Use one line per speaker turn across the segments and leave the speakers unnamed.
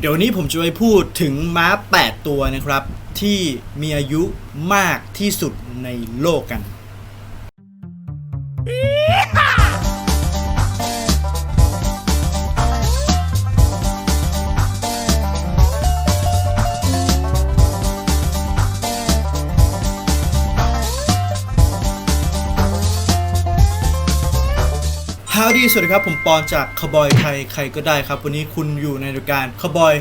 เดี๋ยวนี้ผมจะไปพูดถึงม้า 8 ตัวนะครับ ที่มีอายุมากที่สุดในโลกกัน สวัสดีครับ ผมปอนจากขบอยไทยใครก็ได้ครับ วันนี้คุณอยู่ในรายการขบอย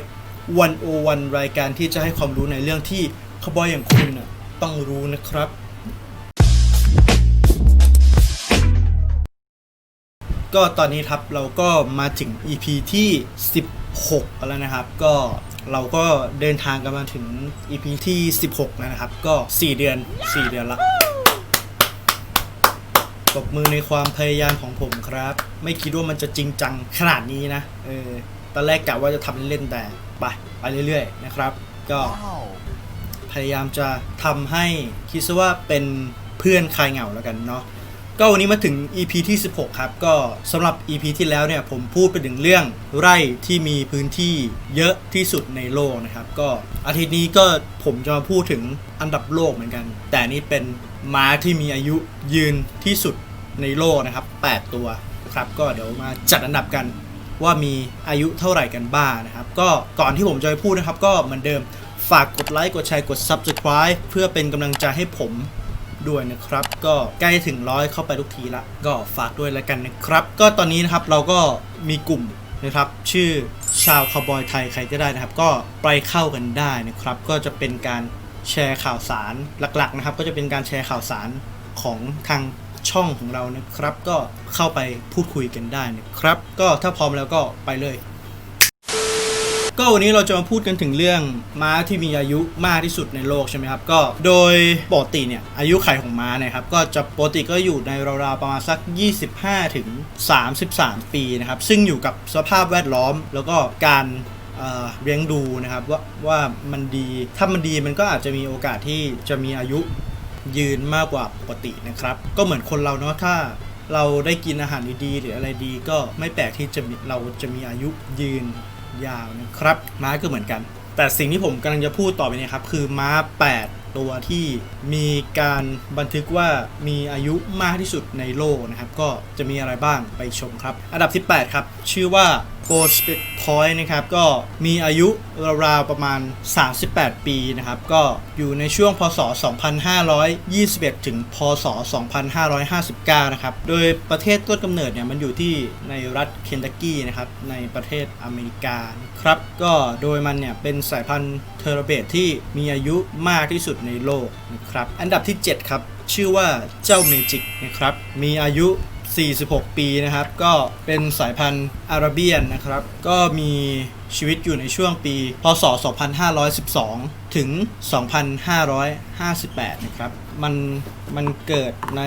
วันโอวันรายการที่จะให้ความรู้ในเรื่องที่ขบอยอย่างคุณต้องรู้นะครับ ก็ตอนนี้ครับเราก็มาถึง EP ที่ 16 แล้วนะครับ ก็เราก็เดินทางกันมาถึง EP ที่ 16 แล้วนะครับ ก็ 4 เดือน 4 เดือนละ ปรบมือในความพยายามของผมครับ ไม่คิดว่ามันจะจริงจังขนาดนี้นะ เออ ตอนแรกกะว่าจะทำเล่นๆแต่ไปไปเรื่อยๆนะครับ ก็พยายามจะทำให้คิดซะว่าเป็นเพื่อนคลายเหงาแล้วกันเนาะก็วันนี้มาถึง EP ที่ 16 ครับ ก็สำหรับ EP ที่แล้วเนี่ยผมพูดไปถึงเรื่องไร่ที่มีพื้นที่เยอะที่สุดในโลกนะครับ ก็อาทิตย์นี้ก็ผมจะมาพูดถึงอันดับโลกเหมือนกัน แต่นี่เป็นม้าที่มีอายุยืนที่สุด ในโลกนะครับ 8 ตัวนะครับก็เดี๋ยวมาจัดอันดับกันว่ามีอายุเท่าไหร่กันบ้างนะครับ ก็ก่อนที่ผมจะไปพูดนะครับ ก็เหมือนเดิมฝากกดไลค์กดแชร์กด Subscribe เพื่อเป็นกำลังใจให้ผมด้วยนะครับ ก็ใกล้ถึงร้อยเข้าไปทุกทีละ ก็ฝากด้วยแล้วกันนะครับ ก็ตอนนี้นะครับเราก็มีกลุ่มนะครับ ชื่อชาวคาวบอยไทยใครก็ได้นะครับ ก็ไปเข้ากันได้นะครับ ก็จะเป็นการแชร์ข่าวสารหลักๆนะครับ ก็จะเป็นการแชร์ข่าวสารของทาง ช่องของเรานะครับ ก็เข้าไปพูดคุยกันได้นะครับ ก็ถ้าพร้อมแล้วก็ไปเลย ก็วันนี้เราจะมาพูดกันถึงเรื่องม้าที่มีอายุมากที่สุดในโลกใช่ไหมครับ ก็โดยปกติเนี่ยอายุไขของม้านี่ยครับก็จะปกติก็อยู่ในราวๆประมาณสัก 25ถึง33 ปีนะครับ ซึ่งอยู่กับสภาพแวดล้อมแล้วก็การเเลี้ยงดูนะครับว่าว่ามันดีถ้ามันดีมันก็อาจจะมีโอกาสที่จะมีอายุ ยืนมากกว่าปกตินะครับ ก็เหมือนคนเราเนาะถ้าเราได้กินอาหารดีๆหรืออะไรดีก็ไม่แปลกที่จะเราจะมีอายุยืนยาวนะครับม้าก็เหมือนกัน แต่สิ่งที่ผมกำลังจะพูดต่อไปเนี่ยครับคือม้า 8 ตัวที่มีการบันทึกว่ามีอายุมากที่สุดในโลกนะครับ ก็จะมีอะไรบ้างไปชมครับ อันดับที่8ครับชื่อว่า g o s p i t Point นะครับก็มีอายุราวๆประมาณ 38 ปีนะครับก็อยู่ในช่วงพศ 2521 ถึงพศ 2559 นะครับโดยประเทศต้นกำเนิดเนี่ยมันอยู่ที่ในรัฐเคนตักกี้นะครับในประเทศอเมริกาครับก็โดยมันเนี่ยเป็นสายพันธุ์เทอร์เบตที่มีอายุมากที่สุดในโลกนะครับอันดับที่ 7 ครับ ชื่อว่าเจ้าเมจิกนะครับมีอายุ 46 ปีนะครับ ก็เป็นสายพันธุ์อาราเบียนนะครับ ก็มีชีวิตอยู่ในช่วงปี พศ 2512 ถึง 2558 นะครับ มันมันเกิดใน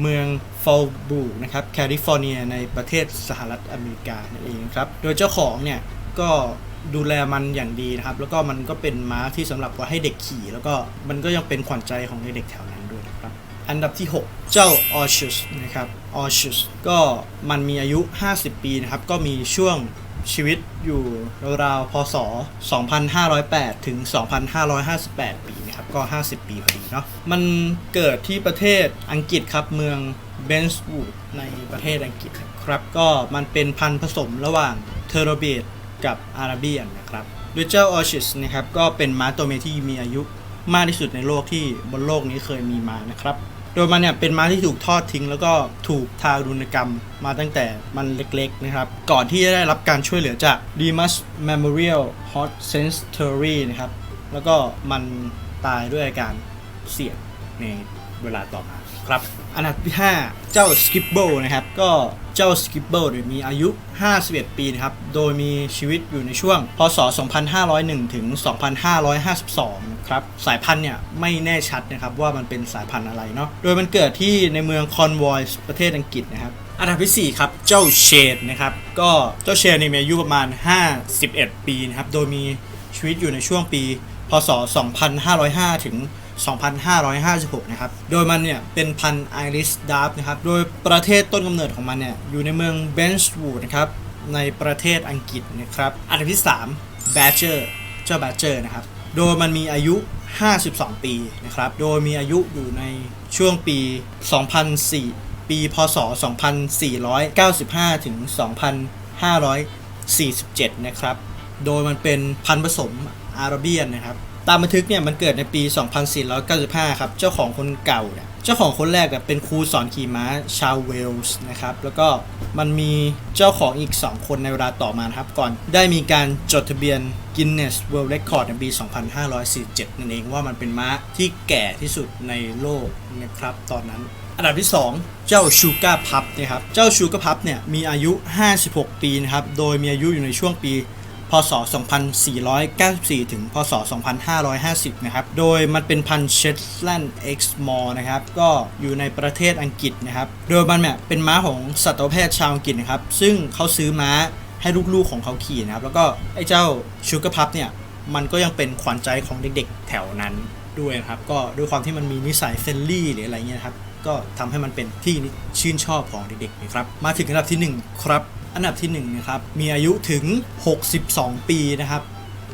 เมืองฟอลบูนะครับ แคลิฟอร์เนีย ในประเทศสหรัฐอเมริกานั่นเองครับ โดยเจ้าของเนี่ย ก็ดูแลมันอย่างดีนะครับ แล้วก็มันก็เป็นม้าที่สำหรับไว้ให้เด็กขี่ แล้วก็มันก็ยังเป็นขวัญใจของเด็กๆแถวนั้น อันดับที่ 6 เจ้าออชุสนะครับออชุสก็มันมีอายุ 50 ปีนะครับ ก็มีช่วงชีวิตอยู่ราวๆพศ 2508 ถึง 2558 ปีนะครับ ก็ 50 ปีพอดีเนาะ มันเกิดที่ประเทศอังกฤษครับ เมืองเบนส์วูดในประเทศอังกฤษครับ ก็มันเป็นพันธุ์ผสมระหว่างเทอร์เบตกับอาราเบียนนะครับโดยเจ้าออชิสนะครับ ก็เป็นม้าตัวเมียที่มีอายุมากที่สุดในโลกที่บนโลกนี้เคยมีมานะครับ โดยมันเนี่ยเป็นม้าที่ถูกทอดทิ้ง แล้วก็ถูกทารุณกรรมมาตั้งแต่มันเล็กๆนะครับ ก่อนที่จะได้รับการช่วยเหลือจาก Demas Memorial Hot Sensory นะครับ แล้วก็มันตายด้วยอาการเสียงในเวลาต่อมาครับ อันดับที่ 5 เจ้า Skibble นะครับ ก็เจ้า Skibble เนี่ยมีอายุ 51 ปีนะครับ โดยมีชีวิตอยู่ในช่วง พศ 2501 ถึง 2552 ครับ สายพันธุ์เนี่ยไม่แน่ชัดนะครับว่ามันเป็นสายพันธุ์อะไรเนาะ โดยมันเกิดที่ในเมืองคอนวอยส์ประเทศอังกฤษนะครับอันดับที่ 4 ครับ เจ้าเชดนะครับ ก็เจ้าเชดเนี่ยมีอายุประมาณ 51 ปีนะครับ โดยมีชีวิตอยู่ในช่วงปี พศ 2505 ถึง 2556 นะครับ โดยมันเนี่ยเป็นพันธุ์ไอริสดาร์ฟนะครับ โดยประเทศต้นกำเนิดของมันเนี่ยอยู่ในเมืองเบนช์วูดนะครับ ในประเทศอังกฤษนะครับ อันดับที่3 Badger เจ้า Badger นะครับ โดยมันมีอายุ 52 ปีนะครับ โดยมีอายุอยู่ในช่วงปี 2004 ปี พศ 2495 ถึง 2547 นะครับ โดยมันเป็นพันธุ์ผสมอาราเบียนนะครับ ตามบันทึกเนี่ยมันเกิดในปี 2495 ครับ เจ้าของคนเก่าเนี่ยเจ้าของคนแรกเนี่ยเป็นครูสอนขี่ม้าชาวเวลส์นะครับ แล้วก็มันมีเจ้าของอีก 2 คนในเวลาต่อมาครับ ก่อนได้มีการจดทะเบียน Guinness World Record ในปี 2547 นั่นเองว่ามันเป็นม้าที่แก่ที่สุดในโลกนะครับตอนนั้นอันดับที่ 2 เจ้าชูการ์พับนะครับ เจ้าชูการ์พับเนี่ยมีอายุ 56 ปีนะครับ โดยมีอายุอยู่ในช่วงปี พศ 2494 ถึง พศ 2550 นะครับ โดยมันเป็นพันธุ์เชตแลนด์เอ็กซ์มอร์นะครับ ก็อยู่ในประเทศอังกฤษนะครับ โดยมันเนี่ยเป็นม้าของสัตวแพทย์ชาวอังกฤษนะครับ ซึ่งเขาซื้อม้าให้ลูกๆของเขาขี่นะครับ แล้วก็ไอ้เจ้าชูการ์พับเนี่ย มันก็ยังเป็นขวัญใจของเด็กๆ แถวนั้นด้วยนะครับ ก็ด้วยความที่มันมีนิสัยเฟรนลี่หรืออะไรเงี้ยครับ ก็ทำให้มันเป็นที่ชื่นชอบของเด็กๆนะครับ มาถึงอันดับทีหนึ่1 ครับ อันดับที่1นะครับ มีอายุถึง 62 ปีนะครับโ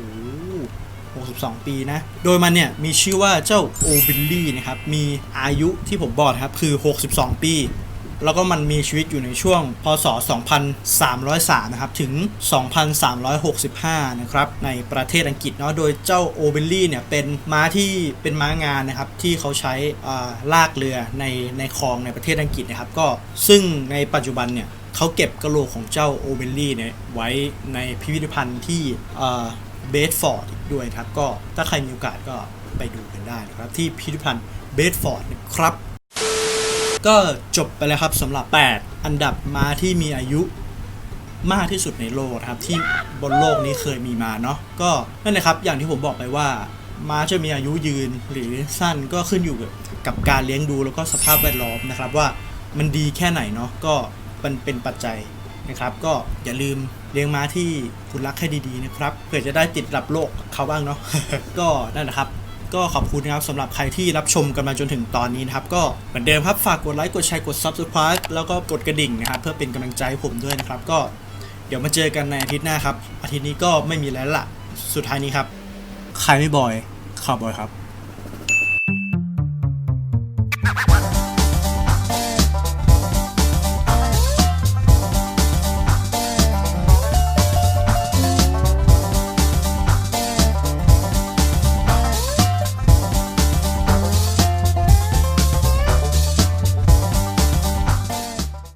อ้62 ปีนะ โดยมันเนี่ยมีชื่อว่าเจ้าโอบิลลี่นะครับ มีอายุที่ผมบอกครับคือ 62 ปี แล้วก็มันมีชีวิตอยู่ในช่วง พศ 2303 นะครับ ถึง 2365 นะครับ ในประเทศอังกฤษเนาะ โดยเจ้าโอเบลลี่เนี่ยเป็นม้าที่เป็นม้างานนะครับ ที่เขาใช้ลากเรือในในคลองในประเทศอังกฤษนะครับ ก็ซึ่งในปัจจุบันเนี่ย เขาเก็บกระโหลกของเจ้าโอเบลลี่เนี่ยไว้ในพิพิธภัณฑ์ที่เบสฟอร์ดด้วยครับก็ถ้าใครมีโอกาสก็ไปดูกันได้นะครับที่พิพิธภัณฑ์เบสฟอร์ดนะครับ ก็จบไปแล้วครับสำหรับ 8 อันดับม้าที่มีอายุมากที่สุดในโลกนะครับที่บนโลกนี้เคยมีมาเนาะก็นั่นแหละครับอย่างที่ผมบอกไปว่าม้าจะมีอายุยืนหรือสั้นก็ขึ้นอยู่กับการเลี้ยงดูแล้วก็สภาพแวดล้อมนะครับว่ามันดีแค่ไหนเนาะก็ มันเป็นปัจจัยนะครับ ก็อย่าลืมเลี้ยงม้าที่คุณรักให้ดีๆนะครับเผื่อจะได้ติดรับโลกเขาบ้างเนาะก็นั่นแหละครับก็ขอบคุณนะครับสำหรับใครที่รับชมกันมาจนถึงตอนนี้นะครับ ก็เหมือนเดิมครับฝากกดไลค์กดแชร์กด Subscribe แล้วก็กดกระดิ่งนะครับ เพื่อเป็นกำลังใจผมด้วยนะครับ ก็เดี๋ยวมาเจอกันในอาทิตย์หน้าครับ อาทิตย์นี้ก็ไม่มีแล้วล่ะสุดท้ายนี้ครับ ใครไม่บอยข่าวบอยครับ